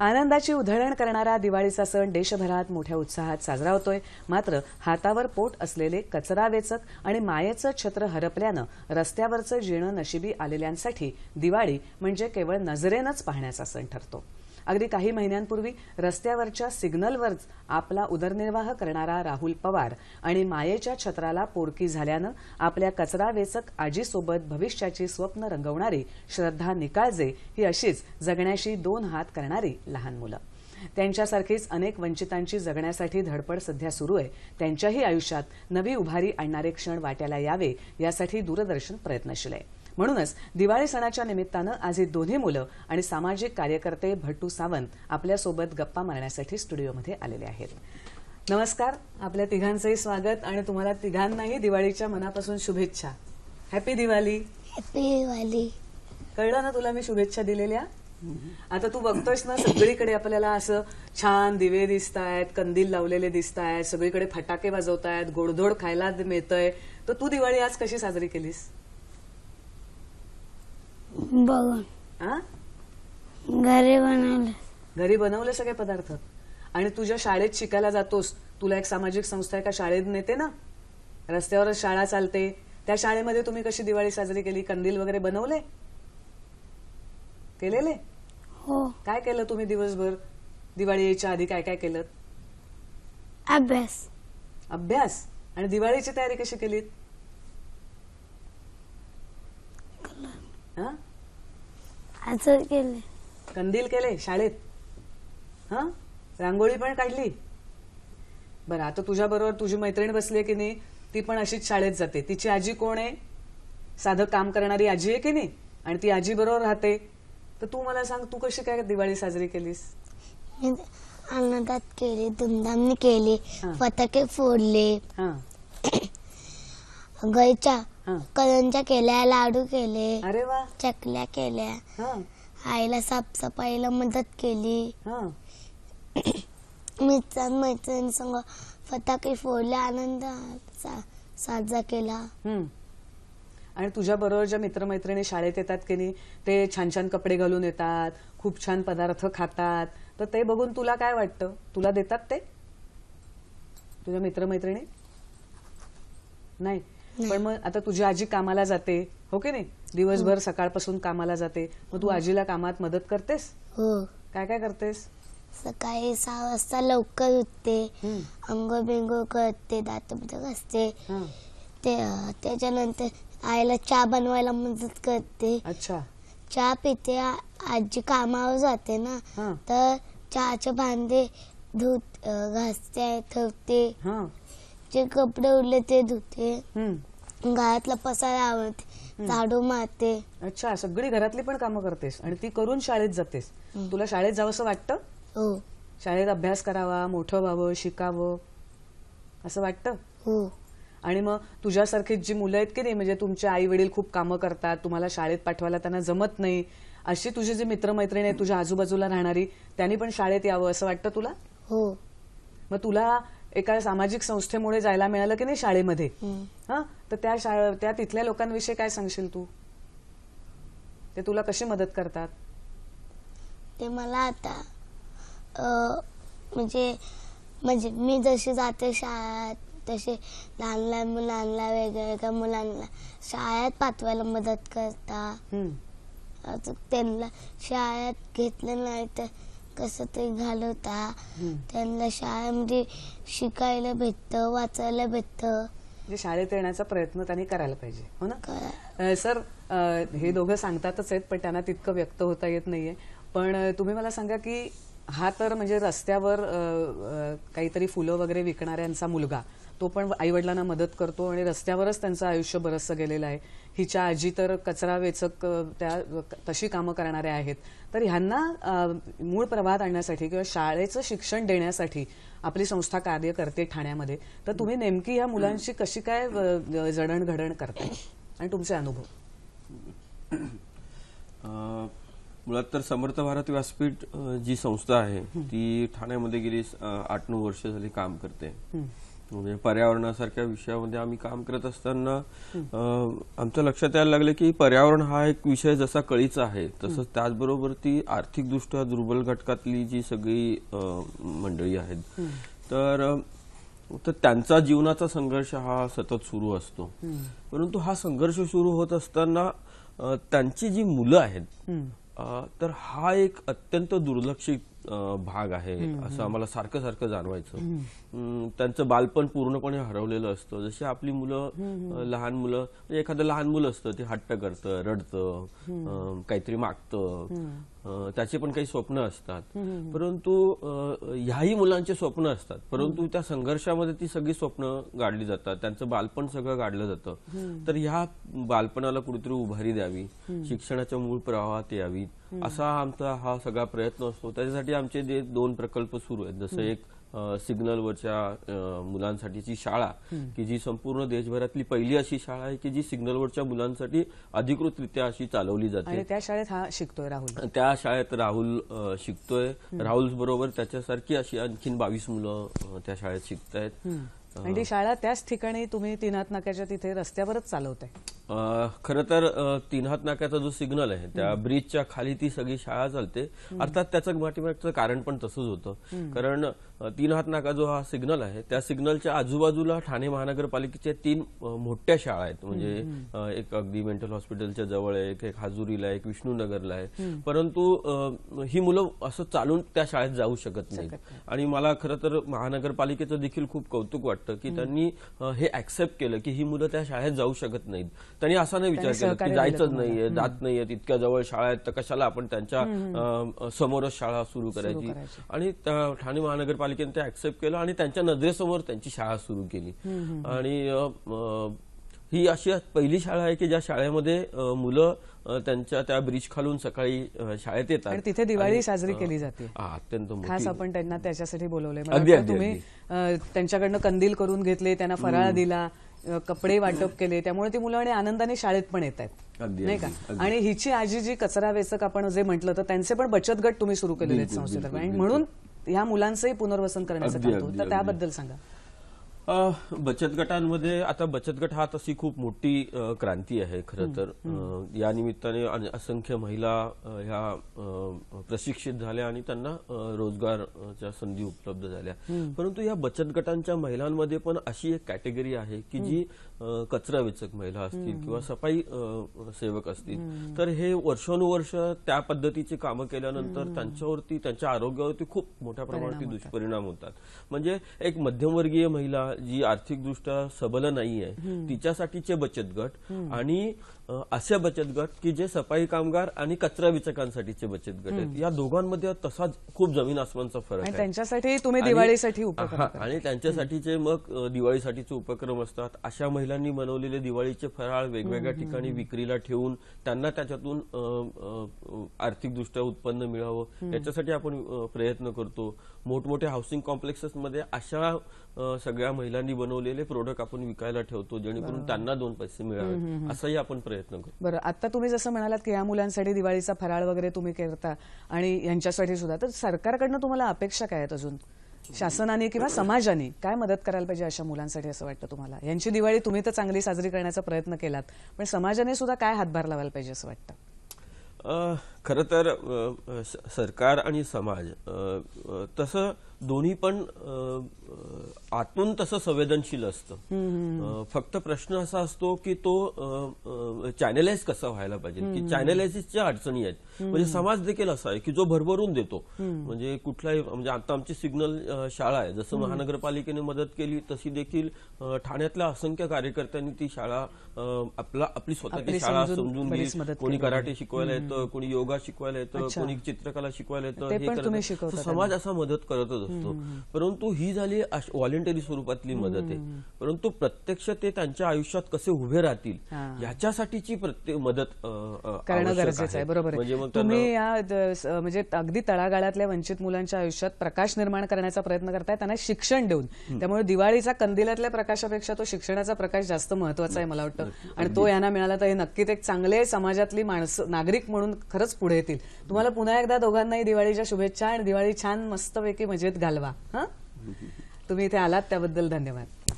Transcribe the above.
आनंदाची उधळण करणारा दिवाळीचा सण देशभरात मोठ्या उत्साहात साजरा होतोय. मात्र हातावर पोट असलेले कचरा वेचक आणि मायेचं छत्र हरपल्यानं रस्त्यावरचं जीणं नशिबी आलेल्यांसाठी दिवाळी म्हणजे केवळ नजरेनंच पाहण्याचा सण ठरतो. अगदी काही महिन्यांपूर्वी रस्त्यावरच्या सिग्नलवरच आपला उदरनिर्वाह करणारा राहुल पवार आणि मायेच्या छत्राला पोरकी झाल्यानं आपल्या कचरा वेचक आजीसोबत भविष्याची स्वप्न रंगवणारी श्रद्धा निकाळजे ही अशीच जगण्याशी दोन हात करणारी लहान मुलं. त्यांच्यासारखीच अनेक वंचितांची जगण्यासाठी धडपड सध्या सुरू आहे. त्यांच्याही आयुष्यात नवी उभारी आणणारे क्षण वाट्याला यावे यासाठी दूरदर्शन प्रयत्नशील आहे. म्हणूनच दिवाळी सणाच्या निमित्तानं आज ही दोन्ही मुलं आणि सामाजिक कार्यकर्ते भट्टू सावंत आपल्यासोबत गप्पा मारण्यासाठी स्टुडिओमध्ये आलेले आहेत. नमस्कार आपल्या तिघांचंही स्वागत आणि तुम्हाला तिघांनाही दिवाळीच्या मनापासून शुभेच्छा. हॅपी दिवाळी. हॅपी वाली कळलं ना तुला मी शुभेच्छा दिलेल्या? आता तू बघतोयस ना सगळीकडे आपल्याला असं छान दिवे दिसत आहेत कंदील लावलेले दिसत आहेत सगळीकडे फटाके वाजवतायत गोडधोड खायला मिळतंय. तर तू दिवाळी आज कशी साजरी केलीस? बघून हा घरी बनवलं. घरी बनवले सगळे पदार्थ? आणि तुझ्या शाळेत शिकायला जातोस तुला एक सामाजिक संस्था एका शाळेत नेते ना? रस्त्यावरच शाळा चालते. त्या शाळेमध्ये तुम्ही कशी दिवाळी साजरी केली? कंदील वगैरे बनवले? केलेले? हो. काय केलं तुम्ही दिवसभर? दिवाळी यायच्या आधी काय काय केलं? अभ्यास. अभ्यास? आणि दिवाळीची तयारी कशी केलीत? हा असं केले कंदील केले शाळेत. हा? रांगोळी पण काढली. बरं आता तुझ्या बरोबर तुझी मैत्रीण बसली की नाही ती पण अशीच शाळेत जाते. तिची आजी कोण आहे? साधं काम करणारी आजी आहे की नाही? आणि ती आजी बरोबर राहते. तर तू मला सांग तू कशी काय दिवाळी साजरी केलीस? मी आनंदात केली धुमधामने केली हा. फटाके फोडले. हा. गाईच्या हा करंजा केल्या लाडू केले अरे वा. चकल्या केल्या. हा. आईला साफसफाईला मदत केली. हा. मित्र मैत्रिणीसंग फटाके फोडले आनंद सा- साजरा केला. हम्म. आणि तुझ्या बरोबर ज्या मित्रमैत्रिणी शाळेत येतात की नाही ते छान छान कपडे घालून येतात खूप छान पदार्थ खातात तर ते बघून तुला काय वाटतं? तुला देतात ते? तुझ्या मित्रमैत्रिणी? नाही. पण मग आता तुझी आजी कामाला जाते हो की नाही? दिवसभर सकाळपासून कामाला जाते. मग तू आजीला कामात मदत करतेस? हो. काय काय करतेस? सकाळी सहा वाजता लवकर उठते. अंघोळ बिंघोळ करते दात घासते. हा. ते त्याच्यानंतर आईला चहा बनवायला मदत करते. अच्छा. चहा पिते आजी कामावर जाते ना हा. तर चहाचे भांडे धुत घासते ठेवते. हा. जे कपडे उरले ते धुते. घरातला पसारा आवडते झाडू मारते. अच्छा सगळी घरातली पण कामं करतेस आणि ती करून शाळेत जातेस. तुला शाळेत जावंसं वाटतं? हो. शाळेत अभ्यास करावा मोठं व्हावं शिकावं असं वाटतं? हो. आणि मग तुझ्यासारखीच जी मुलं आहेत की नाही म्हणजे तुमचे आई वडील खूप कामं करतात तुम्हाला शाळेत पाठवायला त्यांना जमत नाही अशी तुझे जे मित्रमैत्रिणी आहेत तुझ्या आजूबाजूला राहणारी त्यांनी पण शाळेत यावं असं वाटतं तुला? हो. मग तुला एका सामाजिक संस्थेमुळे जायला मिळालं की नाही शाळेमध्ये. हा? तर त्या शाळे त्या तिथल्या लोकांविषयी काय सांगशील तू? ते तुला कशी मदत करतात? ते मला आता म्हणजे म्हणजे मी जशी जाते शाळेत तसे लहान लहान मुलांना वेगळ्या वेगळ्या मुलांना शाळेत पाठवायला मदत करता. त्यांना शाळेत घेतलं नाही तर कसं ते घालवता. त्यांना शाळेमध्ये शिकायला भेटतं वाचायला भेटतं. म्हणजे शाळेत येण्याचा प्रयत्न त्यांनी करायला पाहिजे हो ना? सर हे दोघं सांगतातच आहेत पण त्यांना तितकं व्यक्त होता येत नाहीये. पण तुम्ही मला सांगा की हा तर म्हणजे रस्त्यावर काहीतरी फुलं वगैरे विकणाऱ्यांचा मुलगा तो पण आईवडिलांना मदत करतो आणि रस्त्यावरच त्यांचं आयुष्य बरंचसं गेलेलं आहे. हिच्या आजी तर कचरा वेचक त्या तशी कामं करणाऱ्या आहेत. तर ह्यांना मूळ प्रवाहात आणण्यासाठी किंवा शाळेचं शिक्षण देण्यासाठी आपली संस्था कार्य करते ठाण्यामध्ये. तर तुम्ही नेमकी ह्या मुलांशी कशी काय जडणघडण करताय? आणि तुमचे अनुभव? मुळात तर समर्थ भारत व्यासपीठ जी संस्था आहे ती ठाण्यामध्ये गेली आठ नऊ वर्ष झाली काम करते. म्हणजे पर्यावरणासारख्या विषयामध्ये आम्ही काम करत असताना आमच्या लक्षात यायला लागलं की पर्यावरण हा एक विषय जसा कळीचा आहे तसंच त्याचबरोबर ती आर्थिकदृष्ट्या दुर्बल घटकातली जी सगळी मंडळी आहेत. तर तर त्यांचा जीवनाचा संघर्ष हा सतत सुरू असतो. परंतु हा संघर्ष सुरू होत असताना त्यांची जी मुलं आहेत तर हा एक अत्यंत दुर्लक्षित भाग आहे असं आम्हाला सारखं सारखं जाणवायचं. त्यांचं बालपण पूर्णपणे हरवलेलं असतं. जशी आपली मुलं लहान मुलं म्हणजे एखादं लहान मुलं असतं ते हट्ट करतं रडतं काहीतरी मागतं. त्याचे पण काही स्वप्न असतात. परंतु ह्याही मुलांचे स्वप्न असतात. परंतु त्या संघर्षामध्ये ती सगळी स्वप्न गाडली जातात. त्यांचं बालपण सगळं गाडलं जातं. तर ह्या बालपणाला कुठेतरी उभारी द्यावी. शिक्षणाच्या मूळ प्रवाहात यावी. असा आमचा हा सगळा प्रयत्न असतो. त्याच्यासाठी आमचे जे दोन प्रकल्प सुरू आहेत जसं एक सिग्नलवरच्या मुलांसाठीची शाळा की जी संपूर्ण देशभरातली पहिली अशी शाळा आहे की जी सिग्नलवरच्या मुलांसाठी अधिकृतरित्या अशी चालवली जाते. त्या शाळेत हा शिकतोय राहुल. त्या शाळेत राहुल शिकतोय. राहुल बरोबर त्याच्यासारखी अशी आणखीन बावीस मुलं त्या शाळेत शिकतायत. आणि ती शाळा त्याच ठिकाणी तुम्ही तीनाथ नाक्याच्या तिथे रस्त्यावरच चालवताय. खरं तर तीन हात नाक्याचा जो सिग्नल आहे त्या ब्रिजच्या खाली ती सगळी शाळा चालते. अर्थात त्याचं पाठीमागचं कारण पण तसंच होतं. कारण तीन हात नाका जो हा सिग्नल आहे त्या सिग्नलच्या आजूबाजूला ठाणे महानगरपालिकेच्या तीन मोठ्या शाळा आहेत. म्हणजे एक अगदी मेंटल हॉस्पिटलच्या जवळ आहे एक एक हाजुरीला एक विष्णूनगरला आहे. परंतु ही मुलं असं चालून त्या शाळेत जाऊ शकत नाहीत. आणि मला खरं तर महानगरपालिकेचं देखील खूप कौतुक वाटतं की त्यांनी हे ऍक्सेप्ट केलं की ही मुलं त्या शाळेत जाऊ शकत नाहीत. त्यांनी असा नाही विचार केला की जायचंच नाहीये जात नाहीये इतक्या जवळ शाळा आहेत तर कशाला आपण त्यांच्या समोरच शाळा सुरू करायची. आणि त्या ठाणे महानगरपालिकेने ते ऍक्सेप्ट केलं आणि त्यांच्या नजरेसमोर त्यांची शाळा सुरू केली. आणि ही अशी पहिली शाळा आहे की ज्या शाळेमध्ये मुलं त्यांच्या त्या ब्रिज खालून सकाळी शाळेत येतात. आणि तिथे दिवाळी साजरी केली जाते. अत्यंत खास आपण त्यांना त्याच्यासाठी बोलवले तुम्ही त्यांच्याकडनं कंदील करून घेतले त्यांना फराळ दिला कपडे वाटप केले त्यामुळे ती मुलं आणि आनंदाने शाळेत पण येत आहेत. नाही का. आणि हिची आजी जी कचरा वेचक आपण जे म्हटलं तर त्यांचे पण बचत गट तुम्ही सुरू केलेले आहेत संस्थेतर्फे. आणि म्हणून ह्या मुलांचंही पुनर्वसन करण्याचं काम तर. त्याबद्दल सांगा. बचत गटांमध्ये आता बचत गट हा तशी खूप मोठी क्रांती आहे खरं तर. या निमित्ताने असंख्य महिला ह्या प्रशिक्षित झाल्या आणि त्यांना रोजगारच्या संधी उपलब्ध झाल्या. परंतु या बचत गटांच्या महिलांमध्ये पण अशी एक कॅटेगरी आहे की जी कचरा वेचक महिला असतील किंवा सफाई सेवक असतील. तर हे वर्षानुवर्ष त्या पद्धतीची कामं केल्यानंतर त्यांच्यावरती त्यांच्या आरोग्यावरती खूप मोठ्या प्रमाणात दुष्परिणाम होतात. म्हणजे एक मध्यमवर्गीय महिला जी आर्थिकदृष्ट्या सबल नाहीये तिच्यासाठीचे बचत गट आणि असे बचत गट की जे सफाई कामगार आणि कचरा विचकांसाठीचे बचत गट आहेत. या दोघांमध्ये तसा खूप जमीन आसमानचा फरक आहे. त्यांच्यासाठी तुम्ही दिवाळीसाठी उपक्रम आणि त्यांच्यासाठीचे मग दिवाळीसाठीचे उपक्रम असतात. अशा महिलांनी बनवलेले दिवाळीचे फराळ वेगवेगळ्या ठिकाणी विक्रीला ठेवून त्यांना त्याच्यातून आर्थिकदृष्ट्या उत्पन्न मिळावं. याच्यासाठी आपण प्रयत्न करतो. मोठमोठ्या हाऊसिंग कॉम्प्लेक्सेस मध्ये अशा सगळ्या महिलांनी बनवलेले प्रोडक्ट आपण विकायला ठेवतो जेणेकरून त्यांना दोन पैसे मिळावे असाही आपण प्रयत्न करतो बरं आता तुम्ही जसं म्हणालात की या मुलांसाठी दिवाळीचा फराळ वगैरे तुम्ही करता आणि यांच्यासाठी सुद्धा तर सरकारकडनं तुम्हाला अपेक्षा काय आहेत अजून? शासनाने किंवा समाजाने काय मदत करायला पाहिजे अशा मुलांसाठी असं वाटतं तुम्हाला? यांची दिवाळी तुम्ही तर चांगली साजरी करण्याचा प्रयत्न केलात पण समाजाने सुद्धा काय हातभार लावायला पाहिजे असं वाटतं? अ, खरं तर सरकार आणि समाज तसं दोन्ही पण आतून तसं संवेदनशील असतं. फक्त प्रश्न असा असतो की तो चॅनलाइज कसा व्हायला पाहिजे? की चॅनलायझिसच्या अडचणी आहेत. म्हणजे समाज देखील असा आहे की जो भरभरून देतो. म्हणजे कुठलाही म्हणजे आता आमची सिग्नल शाळा आहे. जसं महानगरपालिकेने मदत केली तशी देखील ठाण्यातल्या असंख्य कार्यकर्त्यांनी ती शाळा आपला आपली स्वतःची शाळा समजून मदत कोणी. कराटे शिकवायला येतं कोणी योगा शिकवायला येतं. कोणी चित्रकला शिकवायला येतं हे करत समाज असा मदत करतच असतो. परंतु ही झाली व्हॉलेंटरी स्वरूपातली मदत आहे. परंतु प्रत्यक्ष ते त्यांच्या आयुष्यात कसे उभे राहतील. याच्यासाठीची प्रत्येक मदत करणं गरजेचं आहे. बरोबर म्हणजे तुम्ही या म्हणजे अगदी तळागाळातल्या वंचित मुलांच्या आयुष्यात प्रकाश निर्माण करण्याचा प्रयत्न करताय त्यांना शिक्षण देऊन. त्यामुळे दिवाळीचा कंदिलातल्या प्रकाशापेक्षा तो शिक्षणाचा प्रकाश जास्त महत्त्वाचा आहे मला वाटतं. आणि तो यांना मिळाला तर हे नक्कीच एक चांगले समाजातली माणसं नागरिक म्हणून खरंच पुढे येतील. तुम्हाला पुन्हा एकदा दोघांनाही दिवाळीच्या शुभेच्छा आणि दिवाळी छान मस्तपैकी मजेत घालवा हं? तुम्ही इथे आलात त्याबद्दल धन्यवाद.